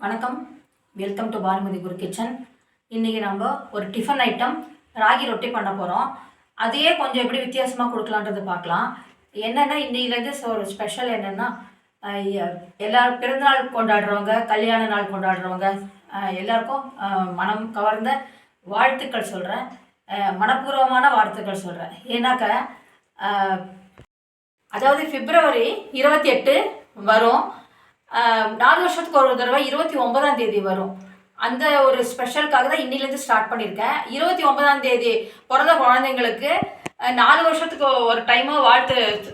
வணக்கம். Welcome to Bhanumathi Guru kitchen இன்றைக்கி நம்ம ஒரு டிஃபன் ஐட்டம் ராகி ரொட்டி பண்ண போகிறோம் அதையே கொஞ்சம் எப்படி வித்தியாசமாக கொடுக்கலான்றது பார்க்கலாம். என்னென்னா இன்றைக்கிலேருந்து ஒரு ஸ்பெஷல் என்னென்னா எல்லா பிறந்தநாள் கொண்டாடுறவங்க கல்யாண நாள் கொண்டாடுறவங்க எல்லாருக்கும் மனம் கவர்ந்த வாழ்த்துக்கள் சொல்கிறேன் மனப்பூர்வமான வாழ்த்துக்கள் சொல்கிறேன் ஏன்னாக்க அதாவது பிப்ரவரி இருபத்தி எட்டு வரும். நாலு வருஷத்துக்கு ஒரு தடவை இருபத்தி ஒன்பதாம் தேதி வரும். அந்த ஒரு ஸ்பெஷலுக்காக தான் இன்னிலேருந்து ஸ்டார்ட் பண்ணியிருக்கேன் இருபத்தி ஒன்பதாம் தேதி பிறந்த குழந்தைங்களுக்கு நாலு வருஷத்துக்கு ஒரு டைமு வாழ்த்து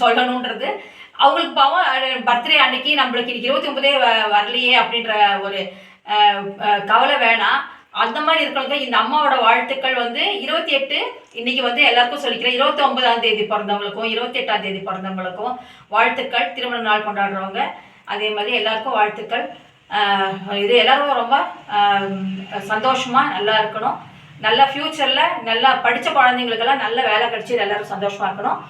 சொல்லணுன்றது. அவங்களுக்கு பாவம் பர்த்டே அன்னைக்கு நம்மளுக்கு இன்னைக்கு இருபத்தி ஒன்பதே வ- வரலையே அப்படின்ற ஒரு கவலை வேணாம். அந்த மாதிரி இருக்கிறவங்க இந்த அம்மாவோட வாழ்த்துக்கள் வந்து இருபத்தி எட்டு இன்னைக்கு வந்து எல்லாருக்கும் சொல்லிக்கிறேன். இருபத்தி ஒன்பதாம் தேதி பிறந்தவங்களுக்கும் இருபத்தி எட்டாம் தேதி பிறந்தவங்களுக்கும் வாழ்த்துக்கள். திருமண நாள் கொண்டாடுறவங்க. அதே மாதிரி எல்லாருக்கும் வாழ்த்துக்கள். இது எல்லாரும் ரொம்ப சந்தோஷமாக நல்லா இருக்கணும். நல்ல ஃப்யூச்சரில் நல்லா படித்த குழந்தைங்களுக்கெல்லாம் நல்ல வேலை கிடைச்சி எல்லாரும் சந்தோஷமாக இருக்கணும்.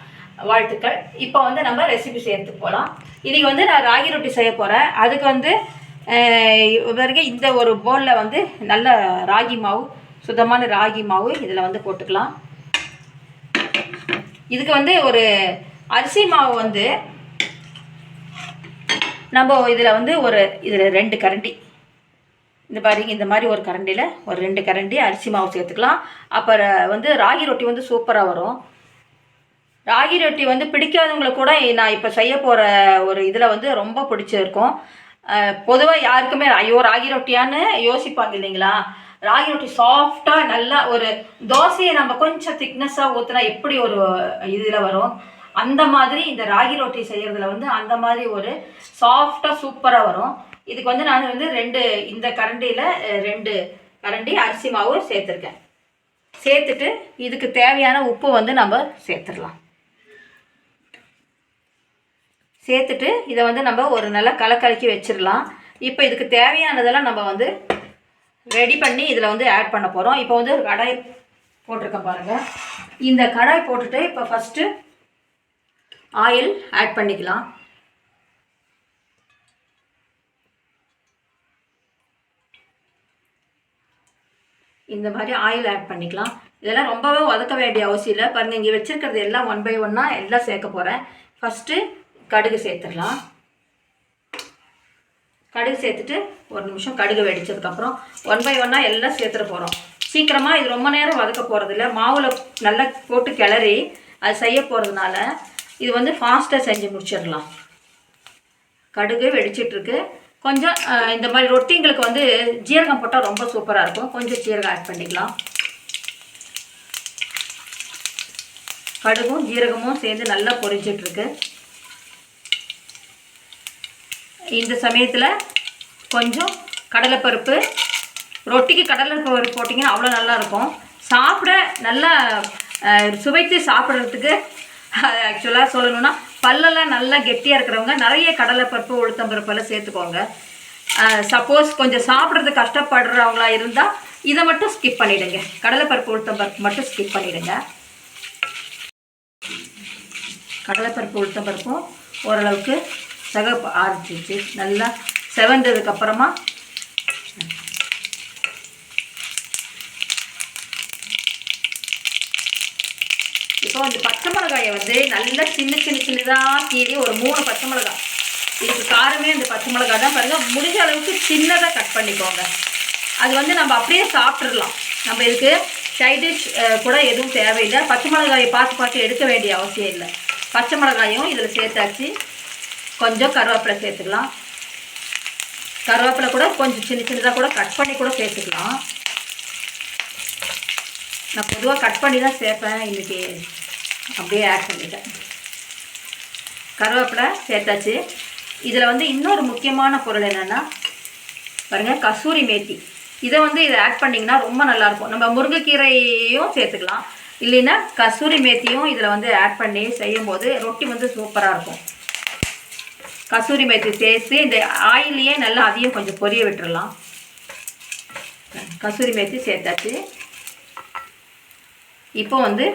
வாழ்த்துக்கள். இப்போ வந்து நம்ம ரெசிபி செய்யறதுக்கு போகலாம் இன்றைக்கி வந்து நான் ராகி ரொட்டி செய்ய போகிறேன் அதுக்கு வந்து வரைக்கும் இந்த ஒரு போலில் வந்து நல்ல ராகி மாவு சுத்தமான ராகி மாவு இதில் வந்து போட்டுக்கலாம். இதுக்கு வந்து ஒரு அரிசி மாவு வந்து நம்ம இதில் வந்து ஒரு இதில் ரெண்டு கரண்டி. இந்த மாதிரி இந்த மாதிரி ஒரு கரண்டியில் ஒரு ரெண்டு கரண்டி அரிசி மாவு சேர்த்துக்கலாம். அப்புறம் வந்து ராகி ரொட்டி வந்து சூப்பராக வரும். ராகி ரொட்டி வந்து பிடிக்காதவங்களுக்கு கூட நான் இப்போ செய்ய போகிற ஒரு இதில் வந்து ரொம்ப பிடிச்சிருக்கும். பொதுவாக யாருக்குமே ஐயோ ராகி ரொட்டியான்னு யோசிப்பாங்க இல்லைங்களா? ராகி ரொட்டி சாஃப்டாக நல்லா ஒரு தோசையை நம்ம கொஞ்சம் திக்னஸாக ஊற்றுனா எப்படி ஒரு இதில் வரும்? அந்த மாதிரி இந்த ராகி ரொட்டி செய்கிறதுல வந்து அந்த மாதிரி ஒரு சாஃப்டாக சூப்பராக வரும். இதுக்கு வந்து நான் வந்து ரெண்டு இந்த கரண்டியில் ரெண்டு கரண்டி அரிசி மாவு சேர்த்துருக்கேன். சேர்த்துட்டு இதுக்கு தேவையான உப்பு வந்து நம்ம சேர்த்துடலாம். சேர்த்துட்டு இதை வந்து நம்ம ஒரு நல்லா கலக்கலக்கி வச்சிடலாம். இப்போ இதுக்கு தேவையானதெல்லாம் நம்ம வந்து ரெடி பண்ணி இதில் வந்து ஆட் பண்ண போகிறோம் இப்போ வந்து ஒரு கடாய் போட்டிருக்கேன் பாருங்கள் இந்த கடாய் போட்டுட்டு இப்போ ஃபஸ்ட்டு ஆயில் ஆட் பண்ணிக்கலாம். இந்த மாதிரி ஆயில் ஆட் பண்ணிக்கலாம். இதெல்லாம் ரொம்பவே வதக்க வேண்டிய அவசியம் இல்லை. பாருங்கள் இங்கே வச்சிருக்கிறது எல்லாம் ஒன் பை ஒன்னாக எல்லாம் சேர்க்க போகிறேன் ஃபஸ்ட்டு கடுகு சேர்த்துடலாம். கடுகு சேர்த்துட்டு ஒரு நிமிஷம் கடுகு வெடிச்சதுக்கப்புறம் ஒன் பை ஒன்னாக எல்லாம் சேர்த்துட போகிறோம் சீக்கிரமாக இது ரொம்ப நேரம் வதக்க போகிறதில்ல மாவில் நல்லா போட்டு கிளறி அது செய்ய போகிறதுனால இது வந்து ஃபாஸ்ட்டாக செஞ்சு முடிச்சிடலாம். கடுகு வெடிச்சிட்ருக்கு. கொஞ்சம் இந்த மாதிரி ரொட்டிங்களுக்கு வந்து ஜீரகம் போட்டால் ரொம்ப சூப்பராக இருக்கும். கொஞ்சம் ஜீரகம் ஆட் பண்ணிக்கலாம். கடுகும் ஜீரகமும் சேர்ந்து நல்லா பொரிச்சிட்ருக்கு இந்த சமயத்தில் கொஞ்சம் கடலைப்பருப்பு. ரொட்டிக்கு கடலைப்பருப்பு போட்டிங்கன்னா அவ்வளோ நல்லாயிருக்கும் சாப்பிட நல்லா சுவைத்து சாப்பிட்றதுக்கு ஆக்சுவலாக சொல்லணும்னா பல்லெல்லாம் நல்லா கெட்டியாக இருக்கிறவங்க நிறைய கடலைப்பருப்பு உளுத்தம்பருப்பெல்லாம் சேர்த்துக்கோங்க. சப்போஸ் கொஞ்சம் சாப்பிட்றது கஷ்டப்படுறவங்களா இருந்தால் இதை மட்டும் ஸ்கிப் பண்ணிவிடுங்க கடலைப்பருப்பு உளுத்தம்பருப்பு மட்டும் ஸ்கிப் பண்ணிவிடுங்க கடலைப்பருப்பு உளுத்தம்பருப்பும் ஓரளவுக்கு சகப்பு ஆரம்பிச்சிச்சு நல்லா செவந்ததுக்கப்புறமா இப்போ அந்த பச்சை மிளகாயை வந்து நல்லா சின்ன சின்ன சின்னதாக கீறி ஒரு மூணு பச்சை மிளகாய் இதுக்கு காரமே அந்த பச்சை மிளகாய் தான். பாருங்கள் முடிஞ்ச அளவுக்கு சின்னதாக கட் பண்ணிக்கோங்க. அது வந்து நம்ம அப்படியே சாப்பிட்றலாம் நம்ம இதுக்கு சைட் டிஷ் கூட எதுவும் தேவையில்லை. பச்சை மிளகாயை பார்த்து பார்த்து எடுக்க வேண்டிய அவசியம் இல்லை. பச்சை மிளகாயும் இதில் சேர்த்தாச்சு. கொஞ்சம் கருவேப்பிலை சேர்த்துக்கலாம். கருவேப்பிலை கூட கொஞ்சம் சின்ன சின்னதாக கூட கட் பண்ணி கூட சேர்த்துக்கலாம். நான் பொதுவாக கட் பண்ணி தான் சேர்ப்பேன். இன்றைக்கி அப்படியே ஆட் பண்ணிட்டேன். கருவேப்பிலை சேர்த்தாச்சு. இதில் வந்து இன்னொரு முக்கியமான பொருள் என்னென்னா பாருங்கள் கசூரி மேத்தி. இதை வந்து இதை ஆட் பண்ணிங்கன்னா ரொம்ப நல்லாயிருக்கும் நம்ம முருங்கைக்கீரையும் சேர்த்துக்கலாம். இல்லைன்னா கசூரி மேத்தியும் இதில் வந்து ஆட் பண்ணி செய்யும்போது ரொட்டி வந்து சூப்பராக இருக்கும். கசூரி மேத்தி சேர்த்து இந்த ஆயிலையே நல்லா அதையும் கொஞ்சம் பொரிய விட்டுடலாம் கசூரி மேத்தி சேர்த்தாச்சு. இப்போ வந்து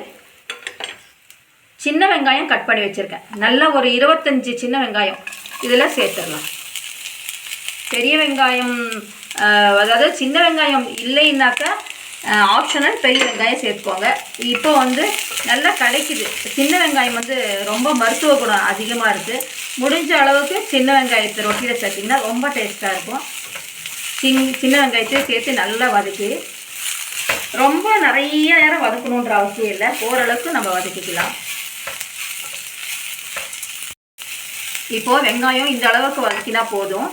சின்ன வெங்காயம் கட் பண்ணி வச்சுருக்கேன். நல்லா ஒரு இருபத்தஞ்சி சின்ன வெங்காயம் இதில் சேர்த்துடலாம். பெரிய வெங்காயம் அதாவது சின்ன வெங்காயம் இல்லைன்னாக்கா ஆப்ஷனல் பெரிய வெங்காயம் சேர்த்துக்கோங்க. இப்போ வந்து நல்லா கிடைக்குது சின்ன வெங்காயம் வந்து ரொம்ப மருத்துவ குணம் அதிகமாக இருக்குது முடிஞ்ச அளவுக்கு சின்ன வெங்காயத்தை ரொட்டியில் சேர்த்திங்கன்னா ரொம்ப டேஸ்ட்டாக இருக்கும். சின் சின்ன வெங்காயத்தையும் சேர்த்து நல்லா வதக்கி ரொம்ப நிறைய நேரம் வதக்கணுன்ற அவசியம் இல்லை. ஓரளவுக்கு நம்ம வதக்கிக்கலாம். இப்போ வெங்காயம் இந்த அளவுக்கு வதக்கினா போதும்.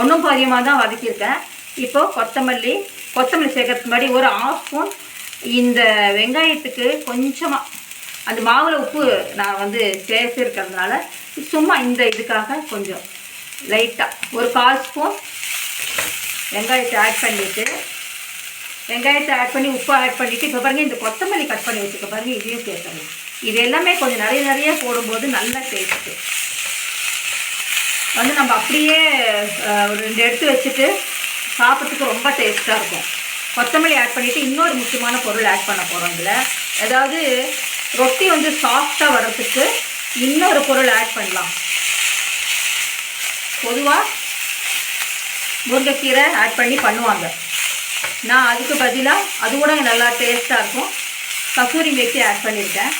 ஒன்றும் பாதியமாக தான் வதக்கியிருக்கேன். இப்போ கொத்தமல்லி கொத்தமல்லி சேர்க்கறதுக்கு முன்னாடி ஒரு ஆஃப் ஸ்பூன் இந்த வெங்காயத்துக்கு கொஞ்சமாக அந்த மாவில் உப்பு நான் வந்து சேர்த்துருக்கிறதுனால சும்மா இந்த இதுக்காக கொஞ்சம் லைட்டாக ஒரு கால் ஸ்பூன் வெங்காயத்தை ஆட் பண்ணிவிட்டு வெங்காயத்தை ஆட் பண்ணி உப்பு ஆட் பண்ணிவிட்டு இப்போ பாருங்கள் இந்த கொத்தமல்லி கட் பண்ணி வச்சுக்க பாருங்கள் இதையும் சேர்த்துடலாம். இது எல்லாமே கொஞ்சம் நிறைய நிறைய போடும்போது நல்ல டேஸ்ட்டு வந்து நம்ம அப்படியே ஒரு ரெண்டு எடுத்து வச்சுட்டு சாப்பிட்றதுக்கு ரொம்ப டேஸ்ட்டாக இருக்கும். கொத்தமல்லி ஆட் பண்ணிவிட்டு இன்னொரு முக்கியமான பொருள் ஆட் பண்ண போகிறோம் இதில். அதாவது ரொட்டி வந்து சாஃப்டாக வர்றதுக்கு இன்னொரு பொருள் ஆட் பண்ணலாம். பொதுவாக முருங்கைக்கீரை ஆட் பண்ணி பண்ணுவாங்க. நான் அதுக்கு பதிலாக அது கூட நல்லா டேஸ்ட்டாக இருக்கும். கசூரி மேத்தி ஆட் பண்ணியிருக்கேன்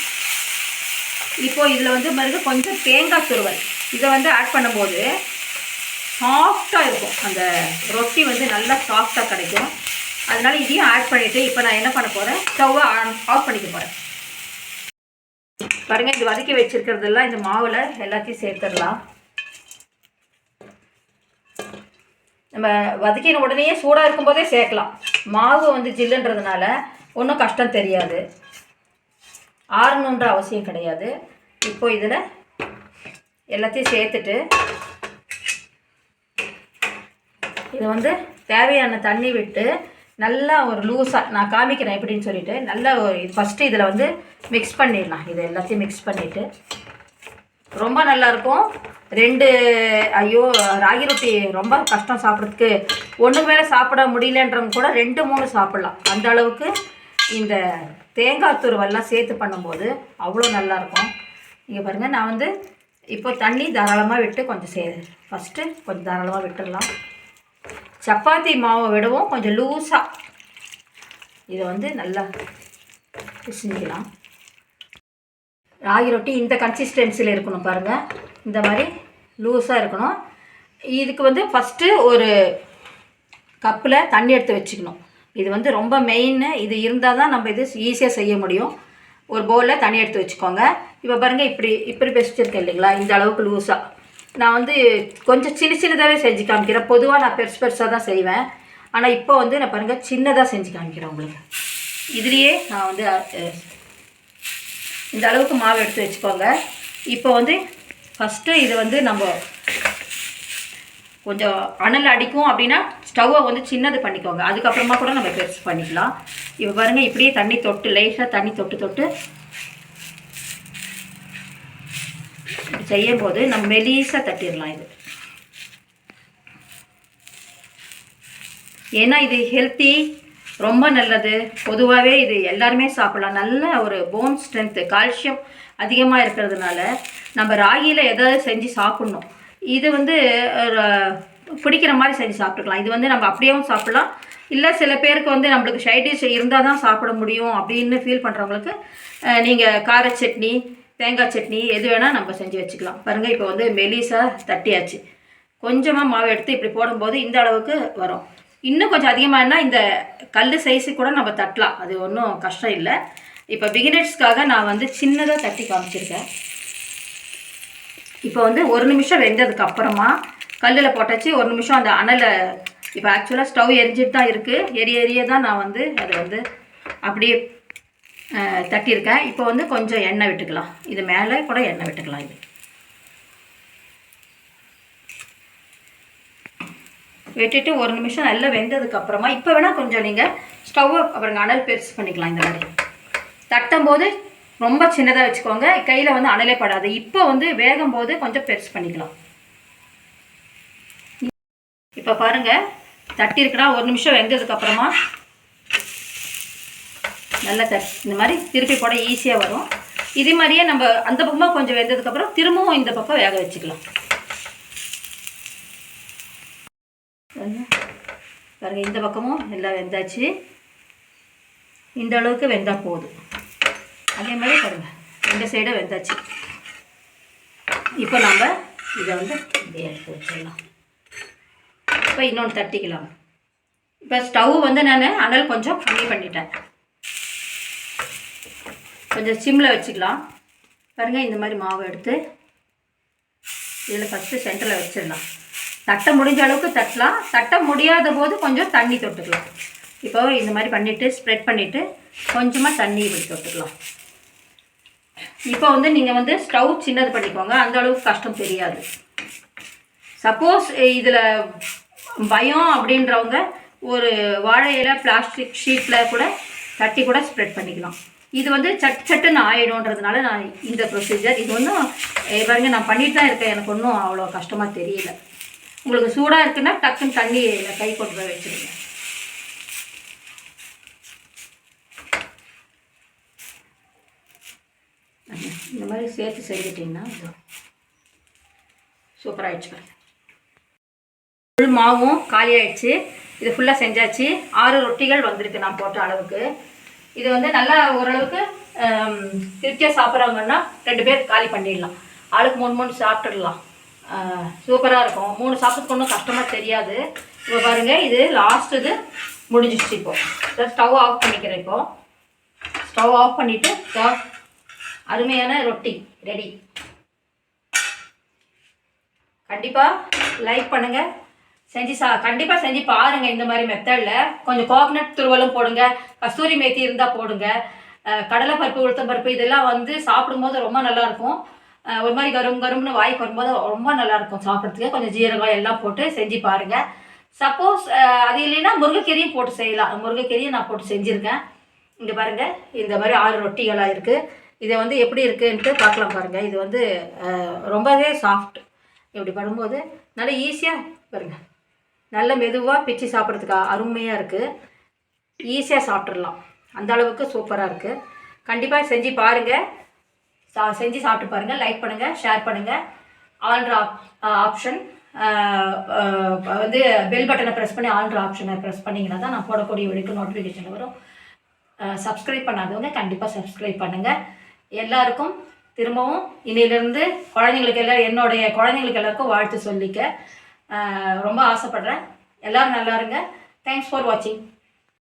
இப்போது இதில் வந்து பாருங்க கொஞ்சம் தேங்காய் துருவல். இதை வந்து ஆட் பண்ணும்போது சாஃப்டாக இருக்கும். அந்த ரொட்டி வந்து நல்லா சாஃப்டாக கிடைக்கும். அதனால் இதையும் ஆட் பண்ணிவிட்டு இப்போ நான் என்ன பண்ண போகிறேன் ஸ்டவ்வை ஆன் ஆஃப் பண்ணிக்க போகிறேன் பாருங்கள் இது வதக்கி வச்சுருக்கிறதெல்லாம் இந்த மாவில் எல்லாத்தையும் சேர்த்துடலாம். நம்ம வதக்கின உடனே சூடாக இருக்கும்போதே சேர்க்கலாம். மாவு வந்து ஜில்லுன்றதுனால ஒன்றும் கஷ்டம் தெரியாது. ஆறணுன்ற அவசியம் கிடையாது. இப்போ இதில் எல்லாத்தையும் சேர்த்துட்டு இது வந்து தேவையான தண்ணி விட்டு நல்லா ஒரு லூஸாக நான் காமிக்கிறேன் எப்படின்னு சொல்லிட்டு நல்லா ஒரு ஃபஸ்ட்டு இதில் வந்து மிக்ஸ் பண்ணிடலாம். இது எல்லாத்தையும் மிக்ஸ் பண்ணிவிட்டு ரொம்ப நல்லா இருக்கும். ரெண்டு ஐயோ ராகி ரொட்டி ரொம்ப கஷ்டம் சாப்பிட்றதுக்கு. ஒன்று மேலே சாப்பிட முடியலன்றவங்க கூட ரெண்டு மூணு சாப்பிட்லாம். அந்த அளவுக்கு இந்த தேங்காய் துருவெல்லாம் சேர்த்து பண்ணும்போது அவ்வளோ நல்லாயிருக்கும் இங்கே பாருங்கள் நான் வந்து இப்போ தண்ணி தாராளமாக விட்டு கொஞ்சம் சே ஃபஸ்ட்டு கொஞ்சம் தாராளமாக விட்டுடலாம். சப்பாத்தி மாவை விடவும் கொஞ்சம் லூஸாக இதை வந்து நல்லா பிசிஞ்சிக்கலாம். ராகி ரொட்டி இந்த கன்சிஸ்டன்சியில் இருக்கணும் பாருங்கள் இந்த மாதிரி லூஸாக இருக்கணும். இதுக்கு வந்து ஃபஸ்ட்டு ஒரு கப்பில் தண்ணி எடுத்து வச்சுக்கணும். இது வந்து ரொம்ப மெயின் இது இருந்தால் தான் நம்ம இது ஈஸியாக செய்ய முடியும். ஒரு பவுலில் தண்ணி எடுத்து வச்சுக்கோங்க. இப்போ பாருங்கள் இப்படி இப்படி பெஸ்ட்டிருக்கேன் இல்லைங்களா? இந்த அளவுக்கு லூஸாக நான் வந்து கொஞ்சம் சின்ன சின்னதாகவே செஞ்சு காமிக்கிறேன். பொதுவாக நான் பெருசு பெருசாக தான் செய்வேன். ஆனால் இப்போ வந்து நான் பாருங்கள் சின்னதாக செஞ்சு காமிக்கிறேன் உங்களுக்கு. இதுலேயே நான் வந்து இந்த அளவுக்கு மாவு எடுத்து வச்சுக்கோங்க. இப்போ வந்து ஃபஸ்ட்டு இது வந்து நம்ம கொஞ்சம் அனல் அடிக்கும் அப்படின்னா ஸ்டவ்வை வந்து சின்னது பண்ணிக்கோங்க. அதுக்கப்புறமா கூட நம்ம பெருசு பண்ணிக்கலாம். இப்போ பாருங்கள் இப்படியே தண்ணி தொட்டு லேசாக தண்ணி தொட்டு தொட்டு செய்யும் போது நம்ம மெலீஸாக தட்டிடலாம் இது. ஏன்னா இது ஹெல்த்தி ரொம்ப நல்லது. பொதுவாகவே இது எல்லாருமே சாப்பிடலாம். நல்ல ஒரு போன் ஸ்ட்ரென்த்து கால்சியம் அதிகமாக இருக்கிறதுனால நம்ம ராகியில் எதாவது செஞ்சு சாப்பிட்ணும். இது வந்து பிடிக்கிற மாதிரி செஞ்சு சாப்பிட்டுக்கலாம். இது வந்து நம்ம அப்படியேவும் சாப்பிட்லாம். இல்லை சில பேருக்கு வந்து நம்மளுக்கு சைடிஷ் இருந்தால் தான் சாப்பிட முடியும் அப்படின்னு ஃபீல் பண்ணுறவங்களுக்கு நீங்கள் கார சட்னி தேங்காய் சட்னி எது வேணால் நம்ம செஞ்சு வச்சுக்கலாம். பாருங்கள் இப்போ வந்து மெலிசாக தட்டியாச்சு. கொஞ்சமாக மாவு எடுத்து இப்படி போடும்போது இந்த அளவுக்கு வரும். இன்னும் கொஞ்சம் அதிகமாகனா இந்த கல் சைஸு கூட நம்ம தட்டலாம். அது ஒன்றும் கஷ்டம் இல்லை. இப்போ பிகினர்ஸ்க்காக நான் வந்து சின்னதாக தட்டி காமிச்சிருக்கேன். இப்போ வந்து ஒரு நிமிஷம் வெந்ததுக்கு அப்புறமா கல்லில் போட்டாச்சு. ஒரு நிமிஷம் அந்த அனலை இப்போ ஆக்சுவலாக ஸ்டவ் எரிஞ்சிட்டு தான் இருக்குது எரிய எரிய தான் நான் வந்து அதை வந்து அப்படியே தட்டியிருக்கேன். இப்போ வந்து கொஞ்சம் எண்ணெய் விட்டுக்கலாம். இது மேலே கூட எண்ணெய் விட்டுக்கலாம் இது. விட்டுட்டு ஒரு நிமிஷம் நல்லா வெந்ததுக்கு அப்புறமா இப்போ வேணால் கொஞ்சம் நீங்கள் ஸ்டவ்வை அப்புறம் அனல் பெருசு பண்ணிக்கலாம் இந்த மாதிரி. தட்டும் போது ரொம்ப சின்னதாக வச்சுக்கோங்க. கையில் வந்து அனலே படாது. இப்போ வந்து வேகும் போது கொஞ்சம் பெருசு பண்ணிக்கலாம். இப்போ பாருங்கள் தட்டி இருக்கிறா ஒரு நிமிஷம் வெந்ததுக்கு அப்புறமா நல்லா தட் இந்த மாதிரி திருப்பி போட ஈஸியாக வரும். இதே மாதிரியே நம்ம அந்த பக்கமாக கொஞ்சம் வெந்ததுக்கப்புறம் திரும்பவும் இந்த பக்கம் வேக வச்சுக்கலாம். பாருங்க. இந்த பக்கமும் எல்லாம் வெந்தாச்சு. இந்த அளவுக்கு வெந்தால் போதும். அதே மாதிரி பாருங்க இந்த சைடும் வெந்தாச்சு. இப்போ நம்ம இதை வந்து இப்படியே எடுத்து வச்சிடலாம். இப்போ இன்னொன்று தட்டிக்கலாம். இப்போ ஸ்டவ் வந்து நான் அனல் கொஞ்சம் கம்மி பண்ணிட்டேன். கொஞ்சம் சிம்மில் வச்சுக்கலாம். பாருங்கள் இந்த மாதிரி மாவு எடுத்து இதில் ஃபஸ்ட்டு சென்டரில் வச்சிடலாம். தட்ட முடிஞ்ச அளவுக்கு தட்டலாம். தட்ட முடியாத போது கொஞ்சம் தண்ணி தொட்டுக்கலாம். இப்போ இந்த மாதிரி பண்ணிவிட்டு ஸ்ப்ரெட் பண்ணிவிட்டு கொஞ்சமாக தண்ணி இப்படி தொட்டுக்கலாம். இப்போ வந்து நீங்கள் வந்து ஸ்டவ் சின்னது பண்ணிக்கோங்க. அந்த அளவுக்கு கஷ்டம் தெரியாது. சப்போஸ் இதில் பயம் அப்படின்றவங்க ஒரு வாழையில் பிளாஸ்டிக் ஷீட்டில் கூட தட்டி கூட ஸ்ப்ரெட் பண்ணிக்கலாம். இது வந்து சட் சட்டுன்னு ஆயிடும்ன்றதுனால நான் இந்த ப்ரொசீஜர் இது ஒன்றும் பாருங்க நான் பண்ணிட்டு தான் இருக்கேன். எனக்கு ஒன்றும் அவ்வளோ கஷ்டமாக தெரியல. உங்களுக்கு சூடாக இருக்குன்னா டக்குன்னு தண்ணி கை கொண்டு போய் வச்சுருங்க. இந்த மாதிரி சேர்த்து செஞ்சிட்டிங்கன்னா சூப்பராக ஆயிடுச்சு பாருங்க. ஃபுல் மாவும் காலி ஆயிடுச்சு. இது ஃபுல்லாக செஞ்சாச்சு. ஆறு ரொட்டிகள் வந்திருக்கு நான் போட்ட அளவுக்கு. இது வந்து நல்லா ஓரளவுக்கு திருப்தியாக சாப்பிட்றவங்கன்னா ரெண்டு பேர் காலி பண்ணிடலாம். ஆளுக்கு மூணு மூணு சாப்பிட்டுடலாம். சூப்பராக இருக்கும். மூணு சாப்பிட்டு ஒன்றும் கஷ்டமாக தெரியாது. இப்போ பாருங்கள் இது லாஸ்ட் இது முடிஞ்சிடுச்சு இப்போது ஸ்டவ் ஆஃப் பண்ணிக்கிறேன் இப்போது ஸ்டவ் ஆஃப் பண்ணிவிட்டு அருமையான ரொட்டி ரெடி கண்டிப்பாக லைக் பண்ணுங்கள் செஞ்சு சா கண்டிப்பாக செஞ்சு பாருங்கள் இந்த மாதிரி மெத்தடில் கொஞ்சம் கோகனட் துருவலும் போடுங்க. கஸ்தூரி மேத்தி இருந்தால் போடுங்க. கடலைப்பருப்பு உளுத்தம் பருப்பு இதெல்லாம் வந்து சாப்பிடும்போது ரொம்ப நல்லாயிருக்கும் ஒரு மாதிரி கரும் கரும்னு வாய்க்கு வரும்போது ரொம்ப நல்லாயிருக்கும் சாப்பிட்றதுக்கு. கொஞ்சம் ஜீரகம் எல்லாம் போட்டு செஞ்சு பாருங்கள் சப்போஸ் அது இல்லைன்னா முருங்கைக்கீரையும் போட்டு செய்யலாம். முருங்கைக்கீரையும் நான் போட்டு செஞ்சுருக்கேன். இங்கே பாருங்கள் இந்த மாதிரி ஆறு ரொட்டிகளாக இருக்குது இதை வந்து எப்படி இருக்குன்ட்டு பார்க்கலாம் பாருங்கள் இது வந்து ரொம்பவே சாஃப்ட் இப்படி பண்ணும்போது நல்லா ஈஸியாக பாருங்கள் நல்ல மெதுவாக பிச்சு சாப்பிட்றதுக்கு அருமையாக இருக்குது ஈஸியாக சாப்பிட்றலாம் அந்த அளவுக்கு சூப்பராக இருக்குது கண்டிப்பாக செஞ்சு பாருங்கள் செஞ்சு சாப்பிட்டு பாருங்கள் லைக் பண்ணுங்கள் ஷேர் பண்ணுங்கள் ஆல்ட்ரு ஆப் ஆப்ஷன் uh, uh, uh, வந்து பெல் பட்டனை ப்ரெஸ் பண்ணி ஆல்ட்ரு ஆப்ஷனை ப்ரெஸ் பண்ணிங்கன்னா தான் நான் போடக்கூடிய வீடியோக்கு நோட்டிஃபிகேஷன் வரும். சப்ஸ்கிரைப் பண்ணாதவங்க கண்டிப்பாக சப்ஸ்கிரைப் பண்ணுங்கள் எல்லாருக்கும் திரும்பவும் இன்னிலிருந்து குழந்தைங்களுக்கு எல்லாம் என்னுடைய குழந்தைங்களுக்கு எல்லாருக்கும் வாழ்த்து சொல்லிக்க ரொம்ப ஆசைப்பட்றேன். எல்லோரும் நல்லா இருங்க. தேங்க்ஸ் ஃபார் வாட்சிங்